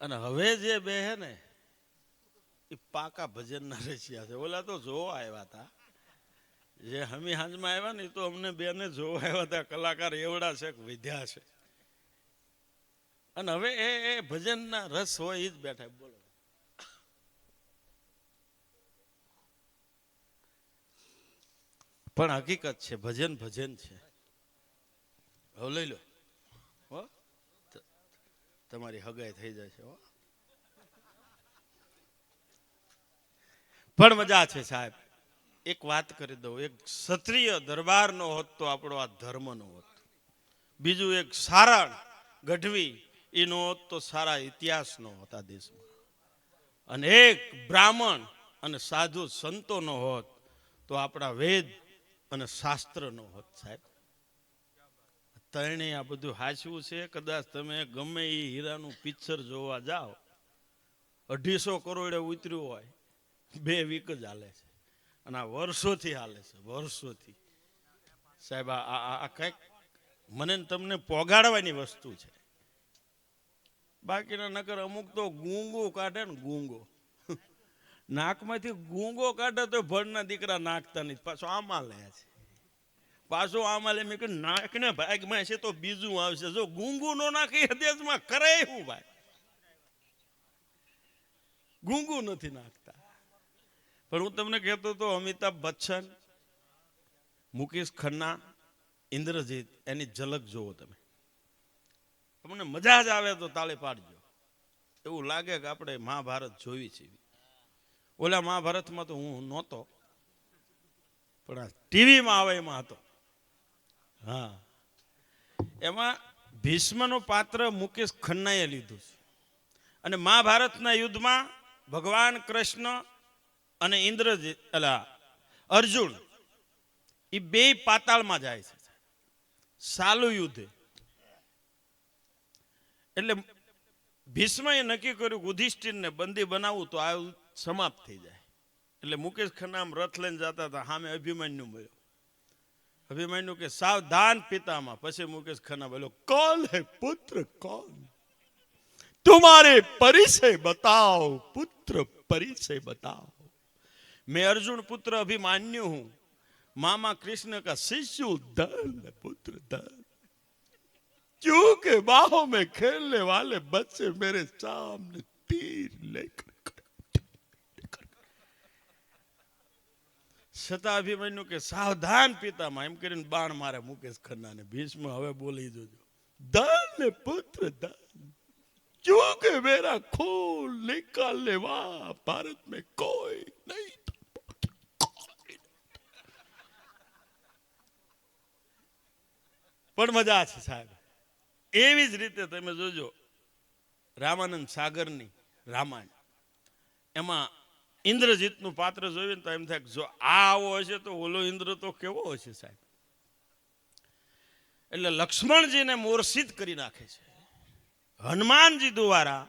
અને હવે જે બે હે ને, એ પાકા ભજનના રસિયા છે. ઓલા તો જોવા આવ્યા હતા. જે હમી હાંજમાં આવ્યા ને તો અમને બેને જોવા આવ્યા હતા. કલાકાર એવડા છે કે વિદ્યા છે. અને હવે એ એ ભજનના રસ હોય એ જ બેઠા. બોલો. પણ હકીકત છે, ભજન ભજન છે. હવે લઈ લો. તમારી હગાઈ થઈ જશે છે પણ મજા છે, સાહેબ. એક વાત કરી દઉં. એક ક્ષત્રિય દરબારનો હોત તો આપણો આ ધર્મનો હોત. બીજું એક સારણ ગઢવી એનો હોત તો સારા ઇતિહાસનો હોત આ દેશમાં. અને એક બ્રાહ્મણ અને સાધુ સંતોનો હોત તો આપણા વેદ અને શાસ્ત્રનો હોત, સાહેબ. તરણે આ બધું હાચવું છે, કદાચ તમે ગમે એ હીરાનું પિક્ચર જોવા જાઓ, અઢીસો કરોડે ઉતર્યું હોય, બે વીક જ હાલે છે. અને આ વર્ષોથી હાલે છે, વર્ષોથી. સાહેબ, આ આ- કંઈક મને તમને પોગાડવાની વસ્તુ છે. બાકીના નકર અમુક તો ગૂંગો કાઢે ને ગૂંગો. નાકમાંથી ગૂંગો કાઢે તો ભણના દીકરા નાખતા નહીં, પાછો આમાં લે છે. પાછો આમાં મેં કહ્યું નાખને ભાગમાં છે તો બીજું આવશે. જો ગૂંગુ નો નાખી દેશમાં કરે હું ભાઈ? ગૂંગુ નથી નાખતા. પણ હું તમને કહેતો તો અમિતાભ બચ્ચન, મુકેશ ખન્ના, ઇન્દ્રજીત, એની ઝલક જુઓ તમે. તમને મજા જ આવે તો તાળી પાડજો. એવું લાગે કે આપણે મહાભારત જોવી છે. ઓલા મહાભારતમાં તો હું નહોતો, પણ આ ટીવીમાં આવે એમાં હતો. હા. એમાં ભીષ્મનું પાત્ર મુકેશ ખન્નાએ લીધું છે. અને મહાભારતના યુદ્ધમાં ભગવાન કૃષ્ણ અને ઇન્દ્ર અલા, અર્જુન એ બે પાતાળમાં જાય છે. સાલું યુદ્ધ. એટલે ભીષ્મએ નક્કી કર્યું યુધિષ્ઠિરને બંદી બનાવવું તો આ સમાપ્ત થઈ જાય. એટલે મુકેશ ખન્નામ રથ લઈને જતા હતા, સામે અભિમન્યુ મળ્યો. અભિમન્યુ કે સાવધાન પિતામાં પછી મુકેશ ખન્ના બોલ્યો કોણ હે પુત્ર કોણ तुम्हारे परिचय बताओ पुत्र परिचय बताओ मैं अर्जुन पुत्र अभिमान्यु हूं मामा कृष्ण का शिष्य दल पुत्र दल क्योंकि बाहों में खेलने वाले बच्चे मेरे सामने तीर लेकर છતાં અભિમન્યુ કે સાવધાન પિતામાં એમ કરીને બાણ મારે મુકેશ ખન્નાને ભીષ્મ હવે બોલી જોજો દલ ને પુત્ર દલ क्योंकि मेरा खून निकालने वाला भारत में कोई नहीं था। પણ મજા છે સાહેબ એવી જ રીતે તમે જોજો રામાનંદ સાગરની રામાયણ એમાં ઇન્દ્રજીતનું પાત્ર જોયું તો એમ થાય જો આવો હશે તો ઓલો ઇન્દ્ર તો કેવો હશે સાહેબ? એટલે લક્ષ્મણજીને મોર્ષિત કરી નાખે છે. હનુમાનજી દ્વારા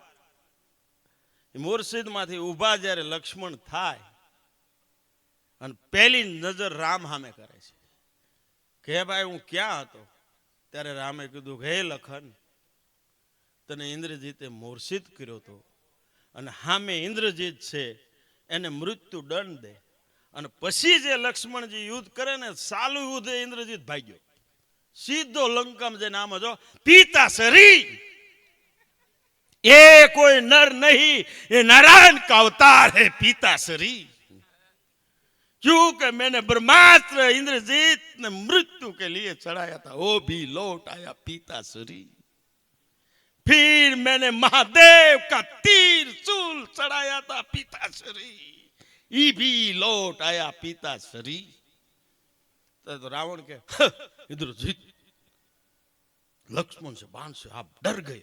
મોરશીદમાંથી ઊભા જ્યારે લક્ષ્મણ થાય અને પહેલી નજર રામ સામે કરે છે. કે ભાઈ, હું ક્યાં હતો? ત્યારે રામે કીધું હે લખન, તને ઇન્દ્રજીતે મોર્ષિત કર્યો હતો અને સામે ઇન્દ્રજીત છે એને મૃત્યુ દંડ દે અને પછી જે લક્ષ્મણજી યુદ્ધ કરે ને સાલું યુદ્ધ એ ઇન્દ્રજીત ભાગ્યો સીધો લંકામાં જઈને આમ જો પિતા શરી ये कोई नर नहीं ये नारायण का अवतार है पीता शरीर क्योंकि मैंने ब्रह्मास्त्र इंद्रजीत ने मृत्यु के लिए चढ़ाया था वो भी लौट आया पीता शरीर फिर मैंने महादेव का तीर चूल चढ़ाया था पीता शरीर ये भी लौट आया पीता शरीर तो रावण के इधर जीत लक्ष्मण से बाण से आप डर गए।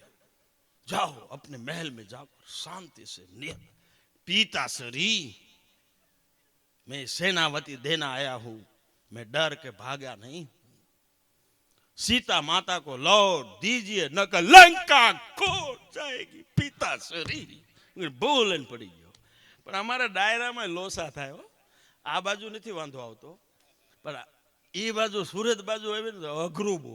जाओ, अपने महल में जाकर शांति से नियत पीता शरी मैं सेनावती देना आया हूँ। मैं डर के भागा नहीं। सीता माता को लौट दीजिए न कर लंका खोट जाएगी पीता शरी બોલન પડી ગયો પણ અમારા ડાયરામાં લોસા થાય હો આ બાજુ નથી વાંધો આવતો પણ એ બાજુ સુરત બાજુ આવી ને તો અઘરું બહુ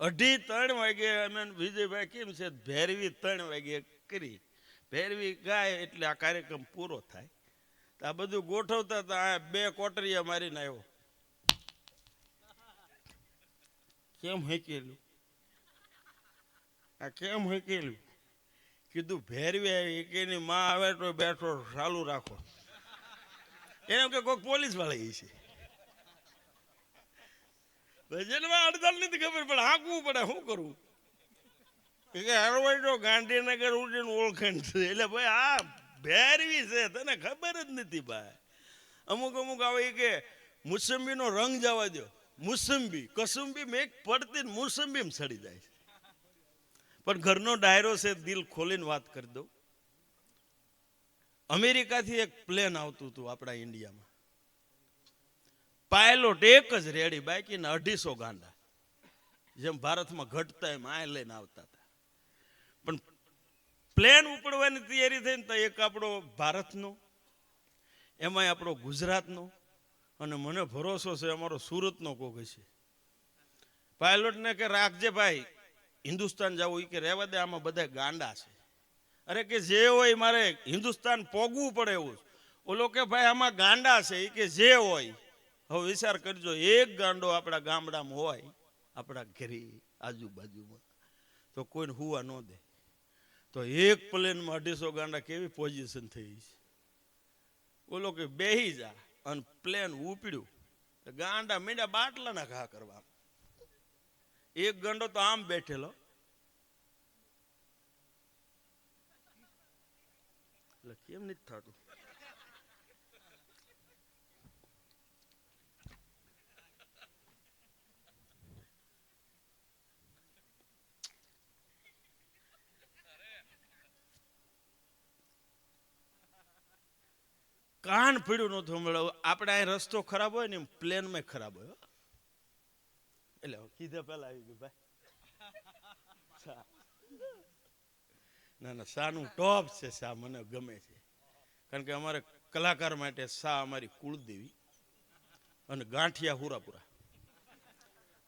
અઢી ત્રણ વાગે અમે વિજયભાઈ કેમ છે ભેરવી ત્રણ વાગે કરી ભેરવી ગાય એટલે આ કાર્યક્રમ પૂરો થાય તો આ બધું ગોઠવતા હતા આ બે કોટરીયા મારીને આવ્યો કેમ હેકેલું? આ કેમ હેકેલું? કીધું, ભેરવી આવી કે માં આવે તો બેઠો, ચાલુ રાખો. એમ કે કોઈક પોલીસવાળા છે. ભજનમાં અડધાલ નથી ખબર, પણ હાંકવું પડે, શું કરવું? કે, હરવાઈ તો ગાંધીનગર ઉડીને ઓળખાણ છે એટલે ભાઈ, આ ભેરવી છે, તને ખબર જ નથી, ભાઈ. અમુક અમુક આવે કે, મુસંબીનો રંગ જવા દો મુસંબી, કસુંબી મેઘ પડતી ને મુસંબી સડી જાય પણ ઘરનો ડાયરો છે, દિલ ખોલીને વાત કરી દઉં. અમેરિકાથી એક પ્લેન આવતું હતું આપણા ઇન્ડિયામાં. પાયલોટ એક જ રેડી બાકી ને અઢીસો ગાંડા. જેમ ભારતમાં ઘટતા એમ આ લઈને આવતા હતા. પણ પ્લેન ઉપડવાની તૈયારી થઈને તો એક આપણો ભારતનો, એમાંય આપણો ગુજરાતનો અને મને ભરોસો છે, અમારો સુરતનો કોક છે પાયલોટને કે રાખજે ભાઈ, હિન્દુસ્તાન જવું એ કે રહેવા દે, આમાં બધા ગાંડા છે. અરે કે જે હોય મારે હિન્દુસ્તાન પોગવું પડે એવું ઓલો કે ભાઈ, આમાં ગાંડા છે એ કે જે હોય. હવે વિચાર કરજો, એક ગાંડો આપણા ગામડામાં હોય, આપણા ઘરે, આજુબાજુમાં, તો કોઈને હુવા ન દે. તો એક પ્લેનમાં અઢીસો ગાંડા કેવી પોઝિશન થઈ છે? ઓલો કે બેહી જા. અને પ્લેન ઉપડ્યું. ગાંડા મીંડા બાટલાના ઘા કરવા. એક ગંડો તો આમ બેઠેલો. એટલે કેમ નથી થતું? કાન પીડ્યું નતું હમણાં આપણે અહીં રસ્તો ખરાબ હોય ને એમ પ્લેનમાં ખરાબ હોય એટલે કીધા પહેલા આવી ગયું, ભાઈ. સા. ના ના શાનું ટોપ છે શા મને ગમે છે. કારણ કે અમારે કલાકાર માટે શા અમારી કુળદેવી અને ગાંઠિયા હુરાપુરા.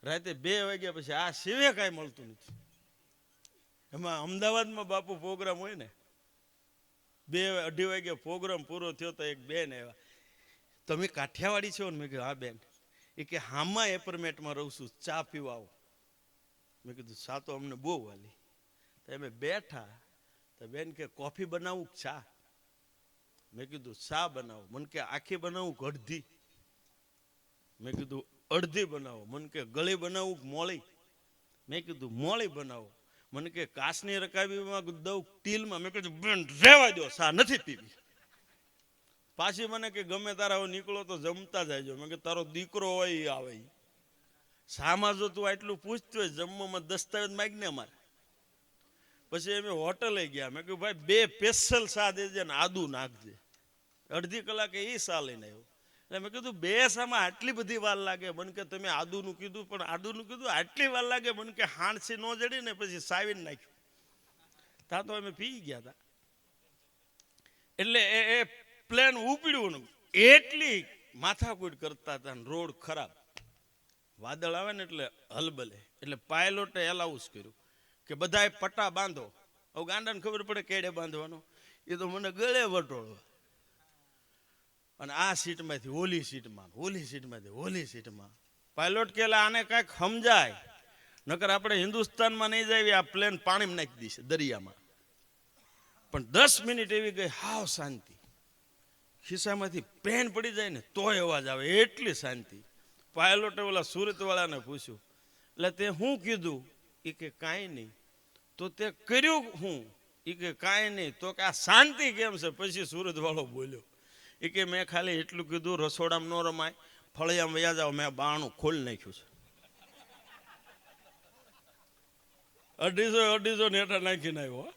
રાતે બે વાગ્યા પછી આ સિવે કાંઈ મળતું નથી. એમાં અમદાવાદમાં બાપુ પ્રોગ્રામ હોય ને બે અઢી વાગે પ્રોગ્રામ પૂરો થયો તો એક બેન આવ્યા. તમે કાઠિયાવાડી છો? ને મેં કીધું, હા, બેન. એ કે, હામાં એપરમેટમાં રહું છું, ચા પીવા આવો. મેં કીધું, ચા તો અમને બહુ વાલી તો અમે બેઠા, તો બેન કે, કોફી બનાવું ચા? મેં કીધું, ચા બનાવો. મને કે, આખી બનાવું અડધી? મેં કીધું, અડધી બનાવો. મને કે, ગળી બનાવું મોળી? મેં કીધું, મોળી બનાવો. મને કે કાસની રકાબીમાં દઉં ટીલમાં. મેં બેન રહેવા દો સા નથી પીવી. પાછી મને કે, ગમે તારા હવે નીકળો તો જમતા જાયજો. મેં કે, તારો દીકરો હોય એ આવે સામાં જો તું આટલું પૂછતું હોય જમવામાં દસ્તાવેજ માગને ને અમારે. પછી અમે હોટલે ગયા. મેં કહ્યું, ભાઈ, બે પેશલ સા દેજે ને આદુ નાખજે. અડધી કલાકે એ સા લઈને આવ્યો. એટલે મેં કીધું બે સામાં આટલી બધી વાર લાગે. મને કે, તમે આદુનું કીધું, પણ આદુનું કીધું, આટલી વાર લાગે. મને કે હાણસી ન જડી ને પછી સાવીને નાખ્યું. તા તો અમે પી ગયા હતા એટલે એ એ પ્લેન ઉપડ્યું એટલી માથાકૂટ કરતા હતા રોડ ખરાબ. વાદળ આવે ને એટલે હલબલે એટલે પાયલોટે એલાઉસ કર્યું કે બધાએ પટ્ટા બાંધો. હવે ગાંડાને ખબર પડે કેડે બાંધવાનો. એ તો મને ગળે વટોળવા અને આ સીટમાંથી, ઓલી સીટમાં, ઓલી સીટમાંથી, ઓલી સીટમાં. પાયલોટ કેલા આને કાંઈક સમજાય. નકર આપણે હિન્દુસ્તાનમાં નહીં જાય આ પ્લેન પાણીમાં નાખી દઈશ દરિયામાં. પણ દસ મિનિટ એવી ગઈ, હાવ શાંતિ. ખિસ્સામાંથી પેન પડી જાય ને, તોય અવાજ આવે, એટલી શાંતિ. પાયલોટે ઓલા સુરતવાળાને પૂછ્યું, એટલે તે શું કીધું? એ કે, કાંઈ નહીં. તો તે કર્યું હું? એ કે, કાંઈ નહીં. તો કે, આ શાંતિ કેમ છે? પછી સુરતવાળો બોલ્યો એ કે મેં ખાલી એટલું કીધું, રસોડામાં ન રમાય. ફળિયામાં વયા જાવ મેં બાણું ખોલી નાખ્યું છે. અઢીસો અઢીસો ને હેઠળ નાખીને આવ્યો.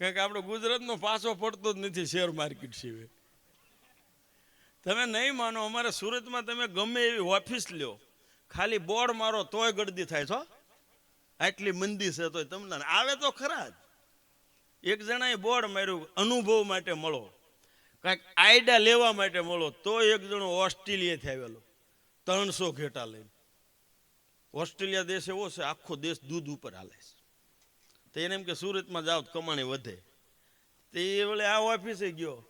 કારણ કે આપણે ગુજરાતનો પાછો પડતો જ નથી શેર માર્કેટ સિવાય. તમે નહીં માનો, અમારે સુરતમાં તમે ગમે એવી ઓફિસ લ્યો, ખાલી બોર્ડ મારો તોય ગળદી થાય છો આટલી મંદી છે તોય તમને, આવે તો ખરા જ. એક જણાએ બોર્ડ માર્યું, અનુભવ માટે મળો. કાંઈક આઈડા લેવા માટે મળો તો એક જણો ઓસ્ટ્રેલિયાથી આવેલો, ત્રણસો ઘેટા લઈને. ઓસ્ટ્રેલિયા દેશ એવો છે, આખો દેશ દૂધ ઉપર હાલે છે. તો એને એમ કે સુરતમાં જાઓ તો કમાણી વધે. તે એ વળે આ ઓફિસે ગયો.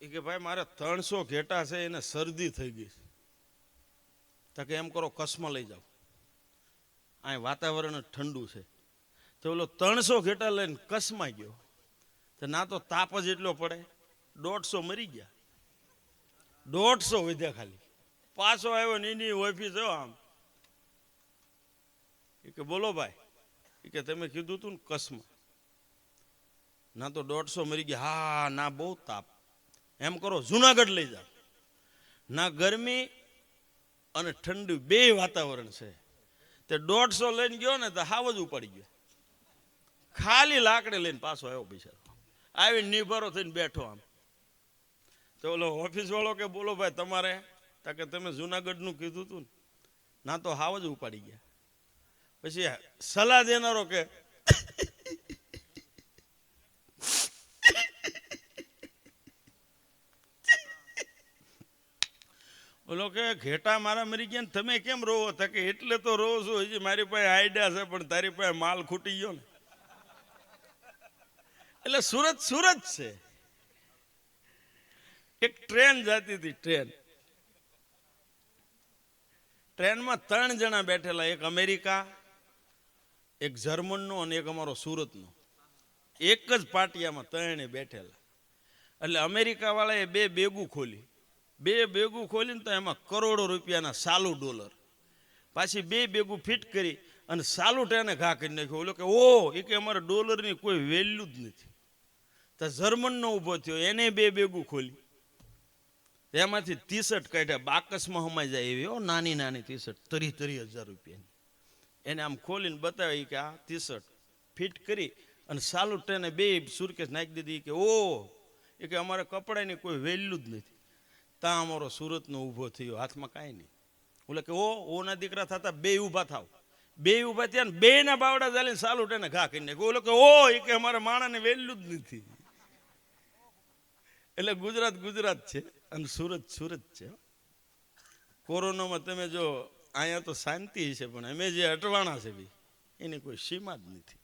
એ કે ભાઈ, મારે ત્રણસો ઘેટા છે, એને શરદી થઈ ગઈ તો કે એમ કરો કસમાં લઈ જાઓ. અહીં વાતાવરણ ઠંડુ છે. તો ઓલો ત્રણસો ઘેટા લઈને કસમાં ગયો. તો ના તો તાપ જ એટલો પડે. દોઢસો મરી ગયા. દોઢસો વધ્યા ખાલી. પાછો આવ્યો ને એની ઓફિસ આમ. એ કે બોલો ભાઈ. એ કે તમે કીધું તું ને કસમાં. ના તો દોઢસો મરી ગયા. હા, ના, બહુ તાપ. એમ કરો, જુનાગઢ લઈ જાઓ. ના, ગરમી અને ઠંડુ બે વાતાવરણ છે. તે દોઢસો લઈને ગયો ને તો હાવ જ ઉપાડી ગયો. ખાલી લાકડી લઈને પાછો આવ્યો બિચારો. આવીને નિભારો થઈને બેઠો આમ. તો ઓલો ઓફિસ વાળો કે બોલો, ભાઈ, તમારે, તો કે તમે જુનાગઢનું કીધું હતું ને, ના તો હાવ જ ઉપાડી ગયા. પછી સલાહ દેનારો કે, ઓલો કે ઘેટા મારા મરી ગયા ને, તમે કેમ રોવો? તકે એટલે તો રોવો છું, હજી મારી પાસે આઈડિયા છે, પણ તારી પાસે માલ ખૂટી ગયો ને. એટલે સુરત સુરત છે. એક ટ્રેન જતી હતી, ટ્રેન. ટ્રેનમાં ત્રણ જણા બેઠેલા, એક અમેરિકા, એક જર્મનનો અને એક અમારો સુરતનો. એક જ પાટિયામાં ત્રણે બેઠેલા. એટલે અમેરિકાવાળાએ બે બેગું ખોલી. બે બેગું ખોલીને તો એમાં કરોડો રૂપિયાના સાલુ ડોલર. પાછી બે બેગું ફિટ કરી અને સાલુ ટેને ઘા કરી નાખ્યો. ઓલો કે ઓ એ કે અમારે ડોલરની કોઈ વેલ્યુ જ નથી. તો જર્મનનો ઊભો થયો, એને બે બેગું ખોલી. એમાંથી ટીશર્ટ કાઢ્યા, બાકસમાં હમાઈ જાય એવી, હો, નાની નાની ટીશર્ટ તરી તરી હજાર રૂપિયાની. એને આમ ખોલીને બતાવી કે આ ટીશર્ટ ફિટ કરી અને સાલું ટ્રેને બે સુરકેશ નાખી દીધી કે, ઓ! એ કે, અમારા કપડાની કોઈ વેલ્યુ જ નથી. ત્યાં અમારો સુરતનો ઊભો થયો, હાથમાં કાંઈ નહીં. ઓલે કે, ઓ, ઓના દીકરા થતા બે ઊભા થાવ. બે ઊભા થયા ને બે ના બાવડા ચાલીને સાલું ટ્રેને ઘા કરી નાખ્યો. ઓલો કે, ઓ! એ કે, અમારા માણાને વેલ્યુ જ નથી. એટલે ગુજરાત ગુજરાત છે અને સુરત સુરત છે. કોરોનામાં તમે જો, અહીંયા તો શાંતિ છે, પણ અમે જે અટવાણા છે બી, એની કોઈ સીમા જ નથી.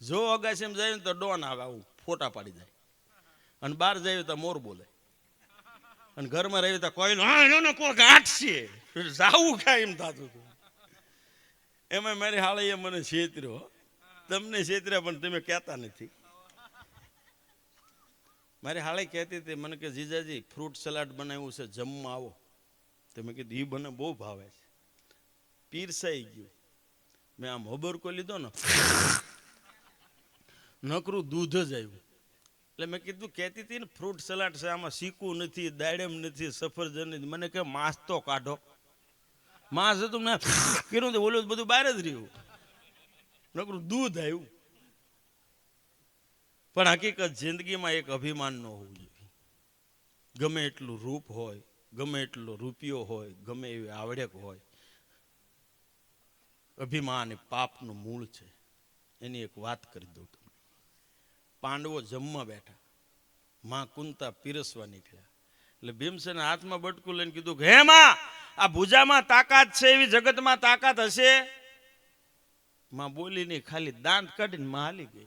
જો અગાસીમાં જાય ને તો ડોન આવે, આવું ફોટા પાડી જાય અને બહાર જાય તો મોર બોલે. અને ઘરમાં રહી તો કોઈ કોઈ ગાંઠ છે. જાવું કાંઈ એમ થતું હતું. એમાં મારી હાળીએ મને છેતર્યો. તમને છેતર્યા પણ તમે કહેતા નથી. મારી હાળે કહેતી હતી, મને કે, જીજાજી, ફ્રૂટ સલાડ બનાવ્યું છે, જમવા આવો. તો મેં કીધું એ મને બહુ ભાવે છે. પીરસાઈ ગયું. મેં આમ હબરકો લીધો ને, નકરું દૂધ જ આવ્યું. એટલે મેં કીધું, કહેતી હતી ને, ફ્રૂટ સલાડ છે, આમાં શીકું નથી, દાડમ નથી, સફરજન નથી. મને કે, માંસ તો કાઢો. માંસ હતું મેં કીધું ઓલું બધું બહાર જ રહ્યું. નકરું દૂધ આવ્યું. પણ હકીકત જિંદગીમાં એક અભિમાન ન હોવું જોઈએ. ગમે એટલું રૂપ હોય, ગમે એટલો રૂપિયો હોય, ગમે એવી આવડેક હોય, અભિમાન એ પાપનું મૂળ છે. એની એક વાત કરી દઉં તમને. પાંડવો જમવા બેઠા. માં કુંતા પીરસવા નીકળ્યા. એટલે ભીમસેન હાથમાં બટકું લઈને કીધું કે, હે માં, આ ભુજામાં તાકાત છે, એવી જગતમાં તાકાત હશે? માં બોલી નહીં ખાલી દાંત કાઢીને માં હાલી ગઈ.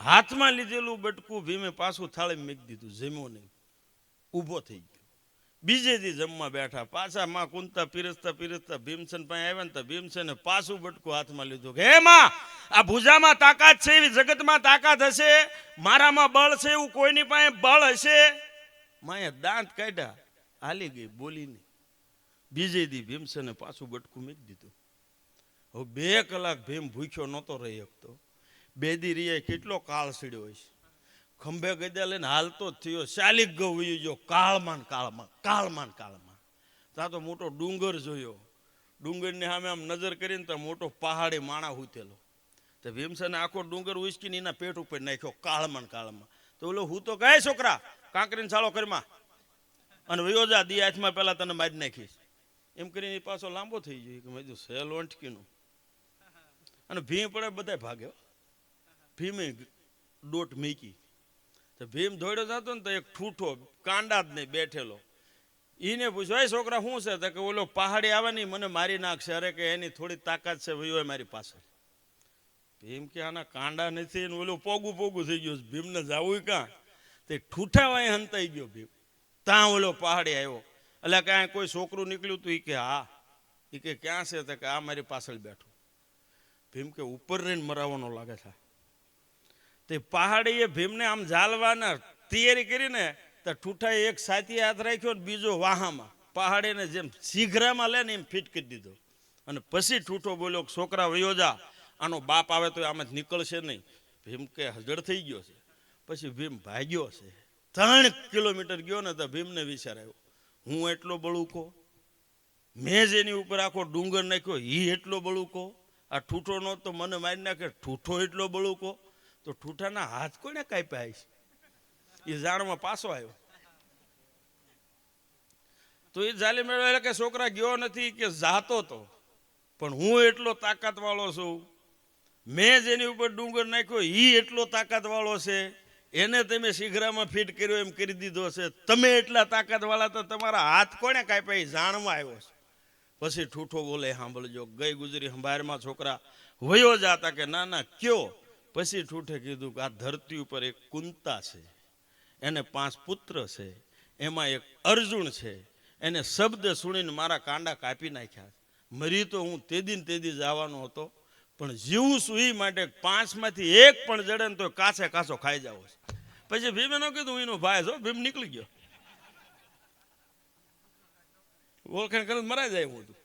હાથમાં લીધેલું બટકું ભીમે પાછું થાળી મૂકી દીધું, જમ્યો નહીં. ઊભો થઈ ગયો. બીજે દી જમવા બેઠા, પાછા માં કુંતા પીરસતા પીરસતા ભીમસેન પાસે આવ્યા ને તો ભીમસેને પાછું બટકું હાથમાં લીધું કે, હે માં, આ ભુજામાં તાકાત છે, એવી જગતમાં તાકાત હશે? મારામાં બળ છે, એવું કોઈની પાસે બળ હશે? માએ દાંત કાઢ્યા, હાલી ગઈ, બોલી નહીં. બીજે દી ભીમસેને પાછું બટકું મૂકી દીધું. હવે બે કલાક ભીમ ભૂખ્યો નહોતો રહી શકતો. બેદી રિયા કેટલો કાળ સીડ્યો હશે ખંભે ગદા લઈને હાલતો જ થયો. ચાલીક ગયો. જો કાળમાં કાળમાં કાળમાં. કાળમાં ત્યાં તો મોટો ડુંગર જોયો. ડુંગરની સામે આમ નજર કરીને તો મોટો પહાડી માણા ઉતેલો. તો ભીમસેને આખો ડુંગર ઉચકીને એના પેટ ઉપર નાખ્યો, કાળમાં કાળમાં. તો ઓલો, હું તો કહે છોકરા, કાંકરીને સાળો કરીમાં અને વયોજા દી હાથમાં પહેલાં તને મારી નાખીશ. એમ કરીને એ પાછો લાંબો થઈ ગયો. કે મેં સેલ ઓંટકીનું. અને ભીમ પડે બધા ભાગ્યો ભીમે દોટ મીકી. તો ભીમ દોડ્યો જતો ને તો એક ઠૂઠો કાંડા જ નહીં બેઠેલો. એને પૂછ્યો, એ છોકરા શું છે? તો કે, ઓલો પહાડી આવે નહીં મને મારી નાખશે. અરે કે એની થોડી તાકાત છે, વયો મારી પાસે ભીમ કે, આના કાંડા નથી ને ઓલું પોગું પોગું થઈ ગયું. ભીમને જવું કાં? તે ઠૂઠા વાય હંતાઈ ગયો ભીમ. ત્યાં ઓલો પહાડી આવ્યો. એટલે કાંઈ કોઈ છોકરું નીકળ્યું તું ઈ કે, હા. ઈ કે, ક્યાં છે? તો કે, આ મારી પાછળ બેઠું. ભીમ કે, ઉપર રહીને મરાવાનો લાગે છે. તે પહાડીએ ભીમને આમ ઝાલવાના તૈયારી કરીને તો ઠૂઠાએ એક સાથી હાથ રાખ્યો ને બીજો વાહામાં. પહાડીને જેમ શીઘ્રામાં લે ને એમ ફિટ કરી દીધો. અને પછી ઠૂઠો બોલ્યો છોકરા, વયો જા. આનો બાપ આવે તો આમાં નીકળશે નહીં. ભીમ કે, હજળ થઈ ગયો છે. પછી ભીમ ભાગ્યો છે. ત્રણ કિલોમીટર ગયો ને તો ભીમને વિચાર આવ્યો, હું એટલો બળુકો? મેં જ એની ઉપર આખો ડુંગર નાખ્યો એ એટલો બળુકો? આ ઠૂઠો નો તો મને મારી નાખે, ઠૂઠો એટલો બળુકો? તો ઠૂઠાના હાથ કોને કાપ્યા છે એ ઝાડમાં પાછો આવ્યો. તો એ જાલી મેળવે એટલે કે છોકરા ગયો નથી કે જાતો તો. પણ હું એટલો તાકાત વાળો છું. મેં જેની ઉપર ડુંગર નાખ્યો એ એટલો તાકાત વાળો છે. એને તમે શીઘ્રામાં ફિટ કર્યો, એમ કરી દીધો છે. તમે એટલા તાકાત વાળા તો તમારા હાથ કોને કાપ્યા એ જાણમાં આવ્યો છે. પછી ઠૂઠો બોલે સાંભળજો ગઈ ગુજરી સંભારમાં છોકરા વયો જાતા કે ના ના, કયો? પછી ઠૂઠે કીધું કે આ ધરતી ઉપર એક કુંતા છે, એને પાંચ પુત્ર છે, એમાં એક અર્જુન છે, એને શબ્દ સુણીને મારા કાંડા કાપી નાખ્યા. મરી તો હું તે દિન તે તેદી જવાનો હતો, પણ જીવું એ માટે પાંચમાંથી એક પણ જડે ને તો કાસે કાચો ખાઈ જાવ છે. પછી ભીમે ન કીધું એનો ભાઈ છો, ભીમ નીકળી ગયો. ઓળખાણ કરીને મરાઈ જાય હું હતું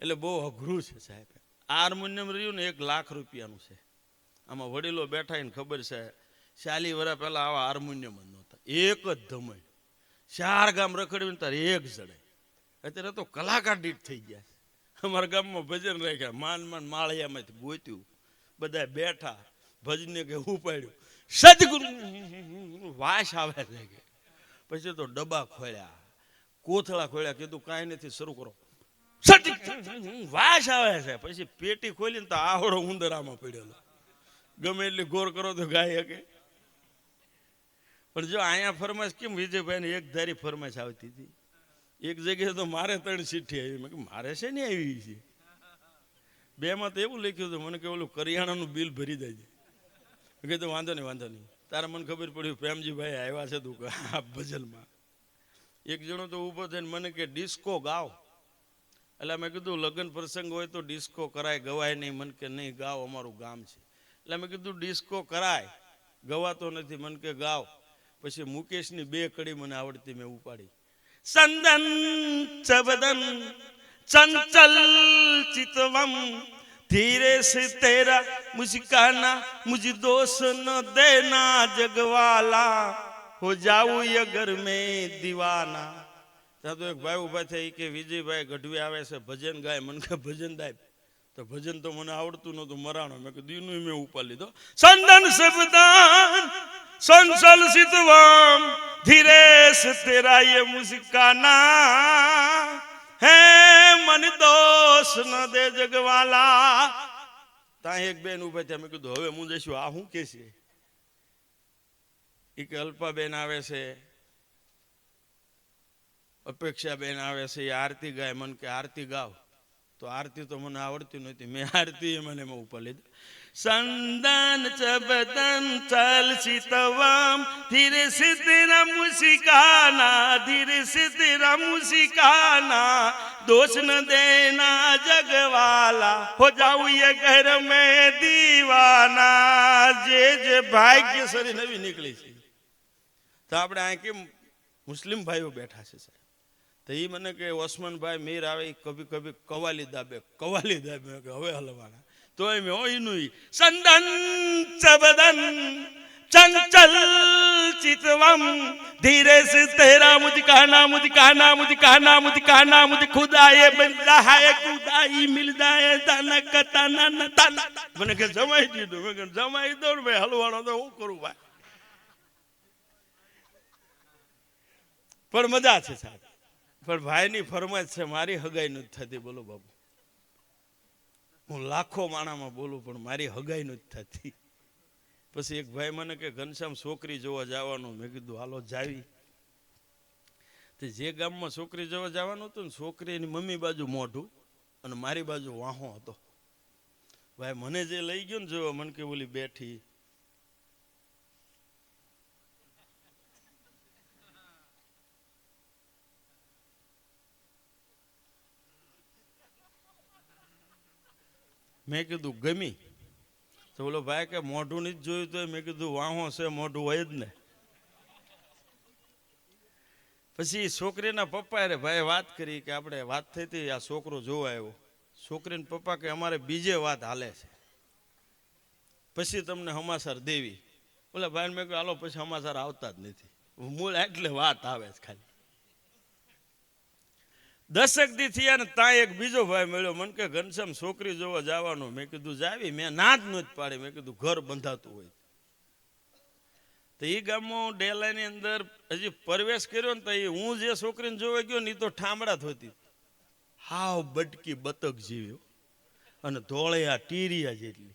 એટલે બહુ અઘરું છે સાહેબ. આર્મોનિયમ રહ્યું ને એક લાખ રૂપિયાનું છે. આમાં વડીલો બેઠા એને ખબર છે, ચાલી વર્ષ પહેલા આવા હાર્મોનિયમ જ નહોતા. એક જ ધમણ ચાર ગામ રખડ્યું તારે એક જડે અત્યારે તો કલાકાર દીઠ થઈ ગયા અમારા ગામમાં ભજન રાખ્યા. માન માન, માળિયામાંથી ગોત્યું. બધા બેઠા. ભજને કે ઉપાડ્યું. સદગુરુ વાસ આવે છે કે. પછી તો ડબ્બા ખોલ્યા કોથળા ખોલ્યા કીધું કાંઈ નથી, શરૂ કરો. વાસ આવે છે. પછી પેટી ખોલીને તો આવડો ઉંદર આમાં પડેલો. ગમે એટલી ગોર કરો તો ગાય શકે પણ જો અહીંયા ફરમાશ કેમ વિજયભાઈને એક ધારી ફરમાશ આવતી હતી? એક જગ્યાએ તો મારે ત્રણ ચીઠી આવી. મેં કે મારે છે ને આવી છે? બેમાં તો એવું લખ્યું હતું, મને કે ઓલું કરિયાણાનું બિલ ભરી દેજે. મેં કીધું, વાંધો નહીં વાંધો નહીં. તારે મને ખબર પડી, પ્રેમજીભાઈ આવ્યા છે તું આ ભજનમાં. એક જણો તો ઊભો થઈને મને કે, ડિસ્કો ગાઓ. એટલે મેં કીધું, લગ્ન પ્રસંગ હોય તો ડિસ્કો કરાય, ગવાય નહીં. મને કે, નહીં ગાવ અમારું ગામ છે. એટલે મેં કીધું, ડિસ્કો કરાય. ગવાતો નથી. મન કે, ગાવ. પછી મુકેશની બે કડી મને આવડતી મેં ઉપાડી. ચંદન ચબદન ચંચલ ચિતવમ, ધીરે સે તેરા મુસ્કાના મુજ દોષ ન દેના, જગવાલા હો જાઉં અગર મેં દીવાના. ત્યાં તો એક ભાઈ ઊભા થઈ કે, વિજયભાઈ ગઢવી આવે છે, ભજન ગાય. મન કે, ભજન દાય તો ભજન તો મને આવડતું નહોતું, મરાણો. મેં કીધું દીનું મેં ઉપા લીધો. સંદન સબદાન સંસલ સિતવમ ધીરે સે તેરા ये મુસ્કાના હે મન દોષ ન દે જગવાલા. ત્યાં એક બેન ઊભા થયા. મેં કીધું, હવે હું જઈશું. આ શું કે છે? એ કે અલ્પાબેન આવે છે. અપેક્ષાબેન આવે છે. એ આરતી ગાય. મન કે, આરતી ગાવ. તો આરતી તો મને આવડતી નહોતી. મેં આરતી મને એમાં ઉપર લીધી સંદન ચબતન ચલ સીતવામ. ધીરે સિદ્ધિરા મુશિકાના ધીરે સિદ્ધિરા મુશિકાના દોષ ન દેના જગવાલા. હો જાઉં એ ઘર મેં દીવાના. જે જે ભાગ્યસરી નવી નીકળી છે. તો આપણે આ કે મુસ્લિમ ભાઈઓ બેઠા છે, સાહેબ. તો એ મને કે ઓસમાનભાઈ મીર આવે ઈ કભી કભી કવાલી દાબે કવાલી દાબે મેં કીધું, હવે હલવાના તોય મેં ઓય નું સંદન ચબદન चंचल चितवम धीरे से तेरा मुझ कहना मुझ कहना मुझ कहना मुझ कहना मुझ खुदा ये मिलता है खुदा ही मिलता है ताना कताना न ताना મને કે જમાઈ દીધું મેં કીધું જમાઈ દો ને ભાઈ હલવાનો તો હું કરું ભાઈ પણ મજા છે સાહેબ પણ ભાઈની ફરમાઈશ છે, મારી હગાઈ નથી થતી. બોલો બાબુ હું લાખો માણામાં બોલું, પણ મારી હગાઈ નથી થતી. પછી એક ભાઈ મને કે, ઘનશ્યામ, છોકરી જોવા જવાનું. મેં કીધું, હાલો, જાવી. તે જે ગામમાં છોકરી જોવા જવાનું હતું ને, છોકરીની મમ્મી બાજુ મોઢું અને મારી બાજુ વાહો હતો. ભાઈ મને જે લઈ ગયો ને જોવા, મને કે, ઓલી બેઠી. મેં કીધું, ગમી. તો બોલો ભાઈ કે, મોઢું નથી જોયું તો મેં કીધું, વાહો છે, મોઢું હોય જ ને. પછી છોકરીના પપ્પા અરે ભાઈ વાત કરી કે આપણે વાત થઈ હતી, આ છોકરો જોવા આવ્યો. છોકરીના પપ્પા કે, અમારે બીજે વાત હાલે છે. પછી તમને હમાસર દેવી. બોલે ભાઈ મેં કહ્યું, હાલો, પછી હમાસર આવતા જ નથી. મૂળ એટલે વાત આવે છે ખાલી. દસક દી થયા ને ત્યાં એક બીજો ભાઈ મળ્યો. મને કે, ઘનશ્યામ, છોકરી જોવા જવાનું. મેં કીધું, જાવી. મેં ના જ નથી પાડી. મેં કીધું, ઘર બંધાતું હોય. તો એ ગામમાં ડેલાની અંદર હજી પ્રવેશ કર્યો ને તો એ હું જે છોકરીને જોવા ગયો ને એ તો ઠામડા થતી હાવ બટકી બતક જીવ્યો અને ધોળિયા, ટીરિયા જેટલી.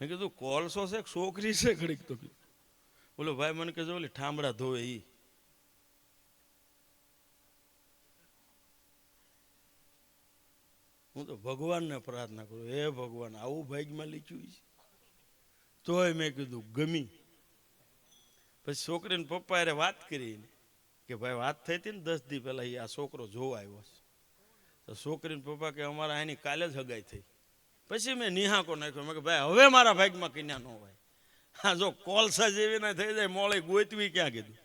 મેં કીધું, કોલસો છે કે છોકરી છે? ઘડીક તો બોલો, ભાઈ, મને કહેજો, ઓલી ઠામડા ધોવે ઈ. હું તો ભગવાનને પ્રાર્થના કરું, હે ભગવાન, આવું ભાગ્યમાં લીચ્યું છે? તોય મેં કીધું, ગમી. પછી છોકરીને પપ્પા અરે વાત કરી કે, ભાઈ, વાત થઈ હતી ને દસ દી પહેલા એ આ છોકરો જોવા આવ્યો છે. તો છોકરીને પપ્પા કે, અમારા એની કાલે જ હગાઈ થઈ. પછી મેં નિહાકો નાખ્યો, મેં કે, ભાઈ, હવે મારા ભાગમાં કન્યા ન હોય. હા, જો કોલસા જેવી ના થઈ જાય, મોળે ગોતવી ક્યાં કીધું?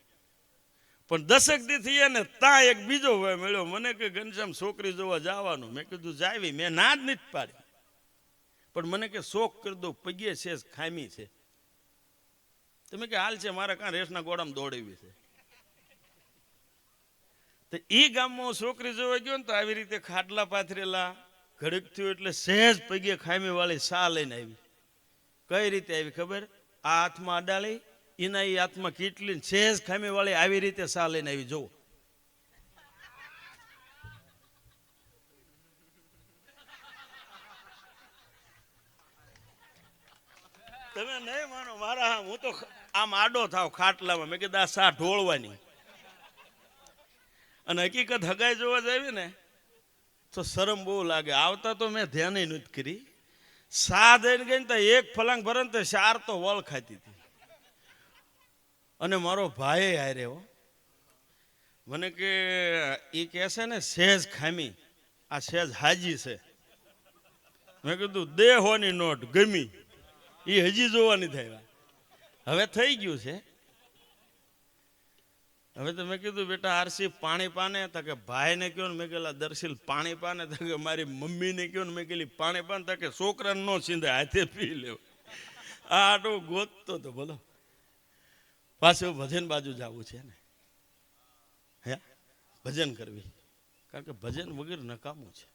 પણ દશક દી એને ને તા એક બીજો ભાઈ મળ્યો. મને કે ઘનશ્યામ છોકરી જોવા જવાનું. મેં કીધું, જાવી. મેં ના જ નથી પાડી. પણ મને કે શોખ કરી દો પગે છે, ખામી છે. તમે કે હાલ છે, મારે કાં રેસના ગોળામાં દોડાવી છે. તો એ ગામમાં છોકરી જોવા ગયો ને તો આવી રીતે ખાટલા પાથરેલા, ઘડીક થયું એટલે સહેજ પગે ખામી વાળી સા લઈને આવી. કઈ રીતે આવી ખબર? આ હાથમાં અડાળી એના એ હાથમાં કીટલી સહેજ ખામી વાળી આવી રીતે સા લઈને આવી, જુઓ. તમે નહીં માનો, મારા હું તો આમ આડો થાવ ખાટલામાં. મેં કીધું, આ સા ઢોળવાની. અને હકીકત હગાઈ જોવા જાવી ને, તો શરમ બહુ લાગે. આવતા તો મેં ધ્યાન નથી કરી. સા દઈને ગઈ ને તો એક ફલાંગ ભરે ને તો ચાર તો વળ ખાતી હતી. અને મારો ભાઈ હારે હો મને કે એ કહે છે ને સહેજ ખામી. આ સહેજ હાજી છે. મેં કીધું, દેહોની નોટ ગમી. એ હજી જોવાની થાય. હવે થઈ ગયું છે. હવે તો મેં કીધું, બેટા, આરસી પાણી પાને. તો કે ભાઈને કહો ને, મેં કહેલા દર્શીલ પાણી પાને. તો કે મારી મમ્મીને કહો ને, મેં કહેલી પાણી પાને. તો કે, છોકરાને ન સીંધે, હાથે પી લેવ. આ આટો ગોતતો તો બોલો પાછું ભજન બાજુ જવું છે ને? હે? ભજન કરવી. કારણ કે ભજન વગર નકામું છે.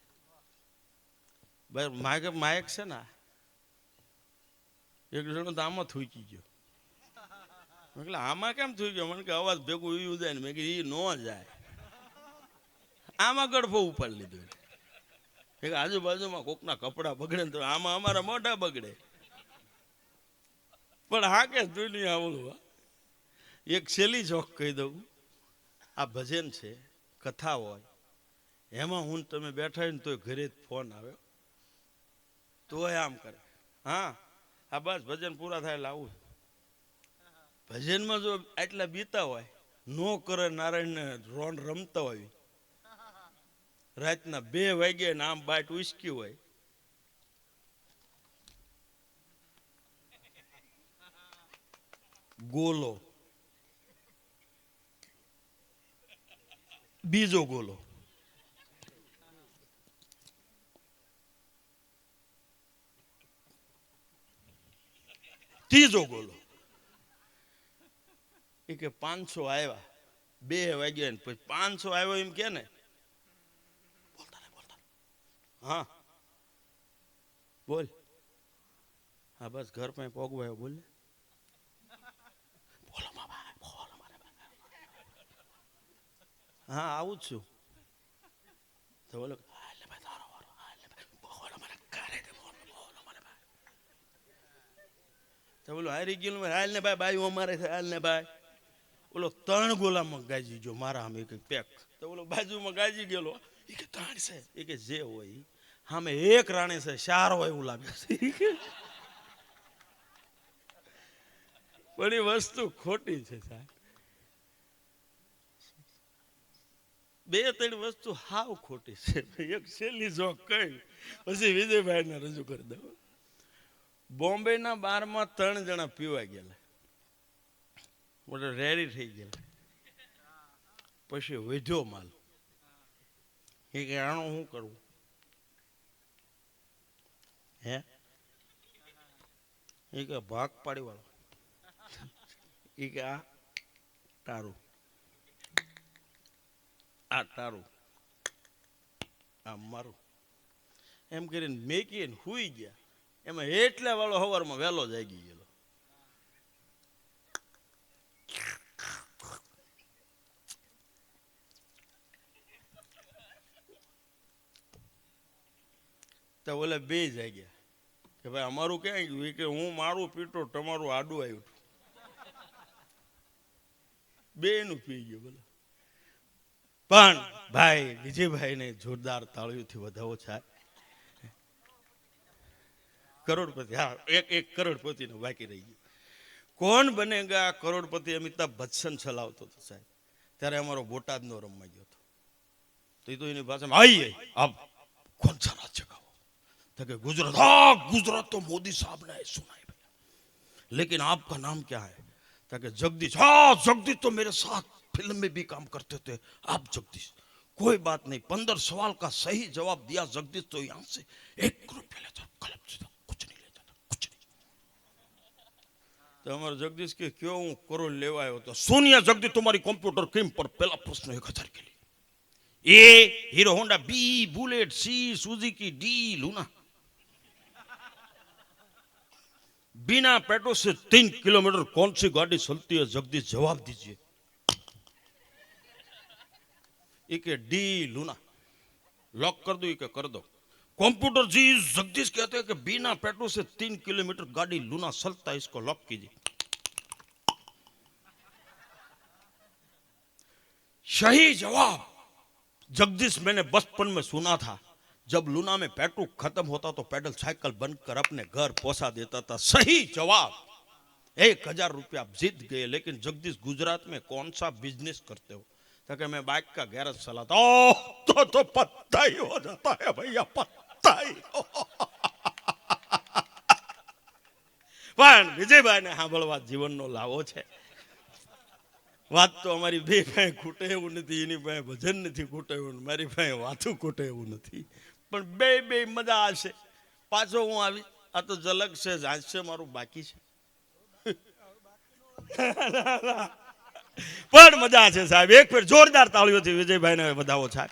માયક માયક છે ને એક જણો તો આમાં થૂકી ગયો. મેં આમાં કેમ થઈ ગયો? મને કે અવાજ ભેગું એવું જાય ને. મેં કીધું એ ન જાય. આમાં ગડફો ઉપાડી લીધો એક આજુબાજુમાં કોકના કપડાં બગડે ને તો આમાં અમારા મોઢા બગડે. પણ હા કે દુનિયા ઓલું, હા. એક છેલ્લી જોક કહી દઉં. આ ભજન છે, કથા હોય. એમાં હું તમે બેઠા હોય ને તોય ઘરે જ ફોન આવ્યો તોય આમ કરે. હા, આ બસ ભજન પૂરા થાય આવું ભજનમાં જો આટલા બીતા હોય, નો કરે નારાયણને રોન રમતા હોય. રાતના બે વાગે ને આમ બાટ ઉસકી હોય. ગોલો. બીજો ગોલો. ત્રીજો ગોલો. એ કે પાંચસો આવ્યા બે વાગ્યા ને પછી પાંચસો આવ્યો એમ કે ને? બોલતા હા. બોલ. હા, બસ ઘર પાસે પોગવાયો. બોલો મા ભાઈ, બોલો મારા ભાઈ. હા, આવું જ છું. તો બોલો બોલો તે બોલો બોલો બોલો, હારી ગયેલું હાલ ને ભાઈ, બાયું અમારે હાલ ને ભાઈ. ઓલો ત્રણ ગોલામાં ગાજી જો મારા અમે એક પેક. તો ઓલો બાજુમાં ગાજી ગયેલો. એ કે, ત્રણ છે. એ કે, જે હોય હામે એક રાણી છે, ચાર હોય એવું લાગે છે. એ વસ્તુ ખોટી છે, સાહેબ. બે ત્રણ વસ્તુ હાવ ખોટી છે. એક છેલ્લી જો કઈ પછી વિજયભાઈને રજૂ કરી દઉં. બોમ્બેના બારમાં ત્રણ જણા પીવા ગયેલા. મોટો રેડી થઈ ગયેલા. પછી વધ્યો માલ. એ કે, આનું શું કરવું હે? એ કે, ભાગ પાડી વાળો. એ કે, આ તારું. આ તારું આ મારું એમ કરીને મેકીને હુઈ ગયા. એમાં એટલા વાળો સવારમાં વહેલો જાગી ગયેલો. તો ઓલે બે જાગ્યા કે ભાઈ અમારું ક્યાં ગયું? કે હું મારું પીટો, તમારું આડું આવ્યું બે નું પી ગયું બોલો પણ ભાઈ વિજયભાઈને જોરદાર તાળીઓથી વધાવો છે કરોડપતિ હા એક એક કરોડપતિનો બાકી રહી ગયું કોણ બનેગા કરોડપતિ અમિતાભ બચ્ચન ચલાવતો હતો સાહેબ ત્યારે અમારો બોટાદનો રમવા ગયો હતો તો એ તો એની ભાષામાં આઈએ આપ कौन सा राज्य का हो तो कि गुजरात हाँ गुजरात तो मोदी साहब ने सुना है भैया लेकिन आपका नाम क्या है ताकि जगदीश हाँ जगदीश तो मेरे साथ फ़िल्म में भी काम करते थे। आप जगदीश, कोई बात नहीं, पंद्रह सवाल का सही जवाब दिया जगदीश तो यहाँ से एक रुपया लेता, कलम से कुछ नहीं लेता था, कुछ नहीं। तो हमारे जगदीश के क्यों हूँ करोड़ लेवा आयो तो सोनिया जगदीश, तुम्हारी कंप्यूटर क्रीम पर पहला प्रश्न एक हज़ार के लिए। A, Hero Honda, B, Bullet, C, Suzuki, D, Luna. बिना पेट्रोल से तीन किलोमीटर कौन सी गाड़ी चलती है? जगदीश, जवाब दीजिए। ये के डी लूना। लॉक कर दो ये के कर दो। कंप्यूटर जी जगदीश कहते हैं कि बिना पेट्रोल से तीन किलोमीटर गाड़ी लूना सलता इसको लॉक कीजिए। सही जवाब, जगदीश मैंने बचपन में सुना था, जब लूना में पेट्रोल खत्म होता तो पैदल साइकिल बनकर अपने घर पहुँचा देता था। सही जवाब, एक हज़ार रुपया जीत गए, लेकिन जगदीश, गुजरात में कौन सा बिज़नेस करते हो? ताकि मैं बाइक का गैरेज चलाता ओह तो तो पत्ता ही हो जाता है भैया पत्ता ही પણ વિજયભાઈને સાંભળવા જીવનનો લાવો છે વાત તો અમારી બે પાસે ખૂટે એવું નથી એની પાસે ભજન નથી ખૂટે એવું મારી પાસે વાતું ખૂટે એવું નથી પણ બે બે મજા આવશે પાછો હું આવી આ તો ઝલક છે હાસ્ય મારું બાકી છે પણ મજા છે સાહેબ. એક ફેર જોરદાર તાળીઓથી વિજયભાઈને વધાવો સાહેબ વિજયભાઈને વધાવો.